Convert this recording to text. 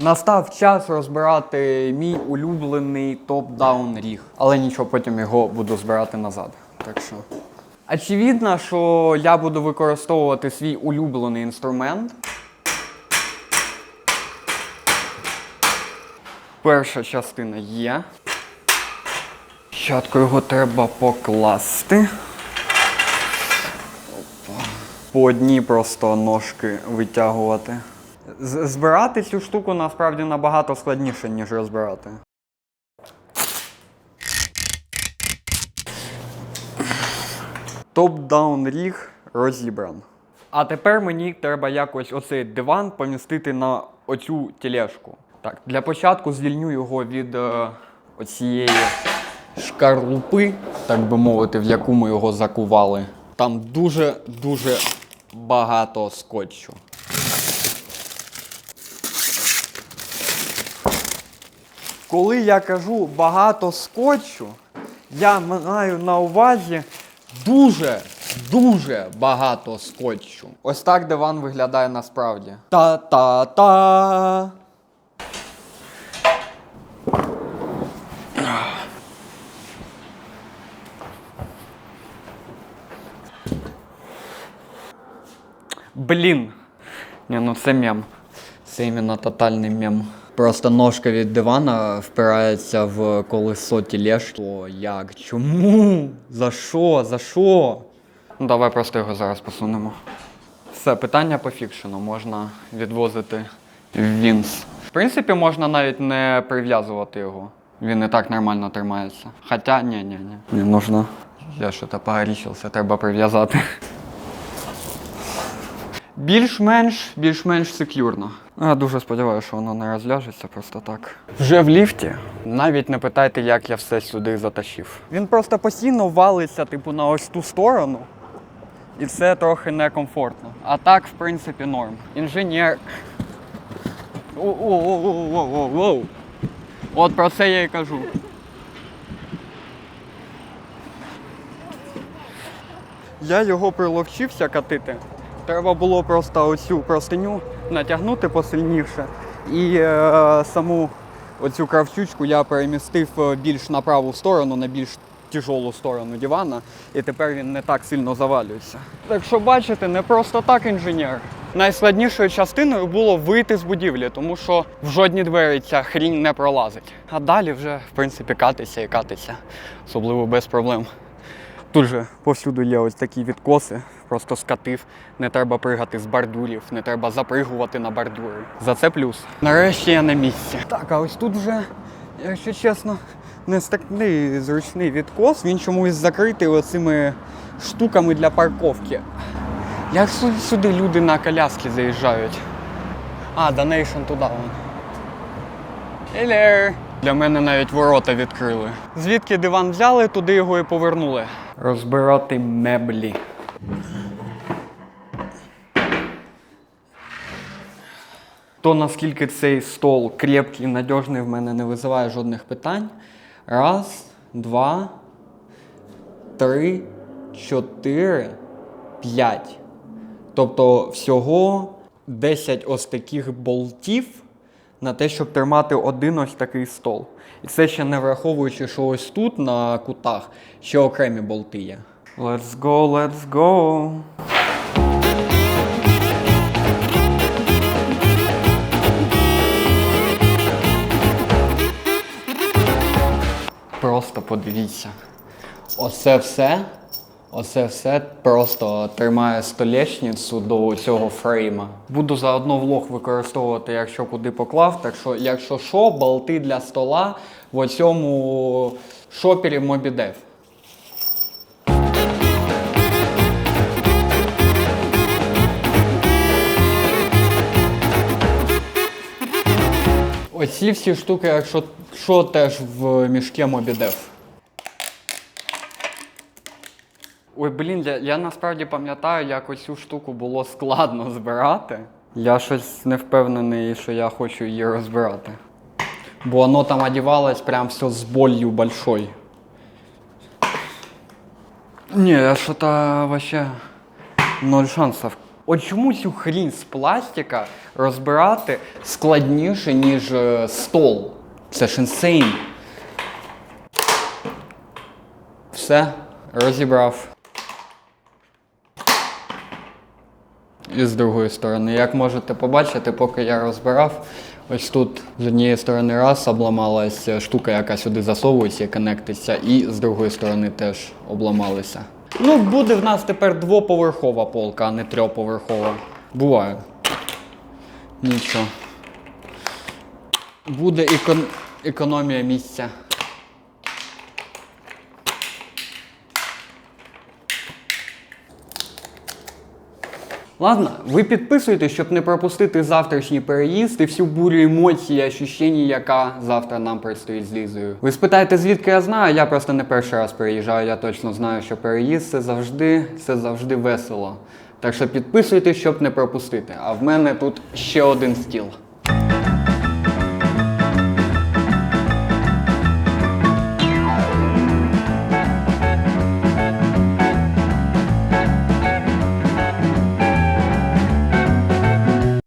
Настав час розбирати мій улюблений топ-даун ріг. Але нічого, потім його буду збирати назад. Так що. Очевидно, що я буду використовувати свій улюблений інструмент. Перша частина є. Спочатку його треба покласти. По одній просто ножки витягувати. Збирати цю штуку насправді набагато складніше, ніж розбирати. Топ-даун ріг розібран. А тепер мені треба якось оцей диван помістити на оцю тележку. Так, для початку звільню його від е, оцієї шкарлупи, так би мовити, в яку ми його закували. Там дуже-дуже багато скотчу. Коли я кажу багато скотчу, я маю на увазі дуже, дуже багато скотчу. Ось так диван виглядає насправді. Та-та-та. Блін. Ні, ну це мем. Це іменно тотальний мем. Просто ножка від дивана впирається в колесо тележки. О, як? Чому? За що? За що? Ну, давай просто його зараз посунемо. Все, питання по фікшену. Можна відвозити в Вінс. В принципі, можна навіть не прив'язувати його. Він і так нормально тримається. Хоча, ні, ні, ні. Не нужно. Я щось погорячився, треба прив'язати. Більш-менш, більш-менш секюрно. Я дуже сподіваюся, що воно не розляжеться просто так. Вже в ліфті. Навіть не питайте, як я все сюди затащив. Він просто постійно валиться, типу, на ось ту сторону. І це трохи некомфортно. А так, в принципі, норм. Інженер. Воу-воу-воу-воу-воу. От про це я і кажу. Я його приловчився катити. Треба було просто оцю простиню натягнути посильніше. І е, саму оцю кравчучку я перемістив е, більш на праву сторону, на більш тяжолу сторону дивана, і тепер він не так сильно завалюється. Так що бачите, не просто так інженер. Найскладнішою частиною було вийти з будівлі, тому що в жодні двері ця хрінь не пролазить. А далі вже, в принципі, катися і катися, особливо без проблем. Тут же повсюду є ось такі відкоси, просто скатив, не треба пригати з бордюрів, не треба запригувати на бордюри. За це плюс. Нарешті я на місці. Так, а ось тут вже, якщо чесно, не такий зручний відкос, він чомусь закритий оцими штуками для парковки. Як сюди люди на коляски заїжджають? А, Donation туди вон. Hello. Для мене навіть ворота відкрили. Звідки диван взяли, туди його і повернули. Розбирати меблі. То наскільки цей стол крепкий і надіжний, в мене не визиває жодних питань. Раз, два, три, чотири, п'ять. Тобто всього 10 ось таких болтів на те, щоб тримати один ось такий стол. І це ще не враховуючи, що ось тут на кутах ще окремі болти є. Let's go, let's go. Просто подивіться. Оце все. Оце все просто тримає столешницю до цього фрейма. Буду заодно влог використовувати, якщо куди поклав. Так що, якщо що, болти для стола в оцьому шопері Mobidev. Оці всі штуки, якщо що, теж в мішке Mobidev. Ой, блін, я, я насправді пам'ятаю, як оцю штуку було складно збирати. Я щось не впевнений, що я хочу її розбирати. Бо воно там одівалось прям все з болью большой. Ні, я що-то вообще ноль шансів От чому цю хрінь з пластика розбирати складніше, ніж е, стол? Це ж інсейн. Все, розібрав. І з другої сторони, як можете побачити, поки я розбирав, ось тут з однієї сторони раз обламалась штука, яка сюди засовується і конектиться, і з другої сторони теж обламалися. Ну, буде в нас тепер двоповерхова полка, а не трьоповерхова. Буває. Нічого. Буде екон... економія місця. Ладно, ви підписуйтесь, щоб не пропустити завтрашній переїзд і всю бурю емоцій і ощущень, яка завтра нам предстоїть з Лізою. Ви спитаєте, звідки я знаю? Я просто не перший раз переїжджаю. Я точно знаю, що переїзд це завжди, це завжди весело. Так що підписуйтесь, щоб не пропустити. А в мене тут ще один стіл.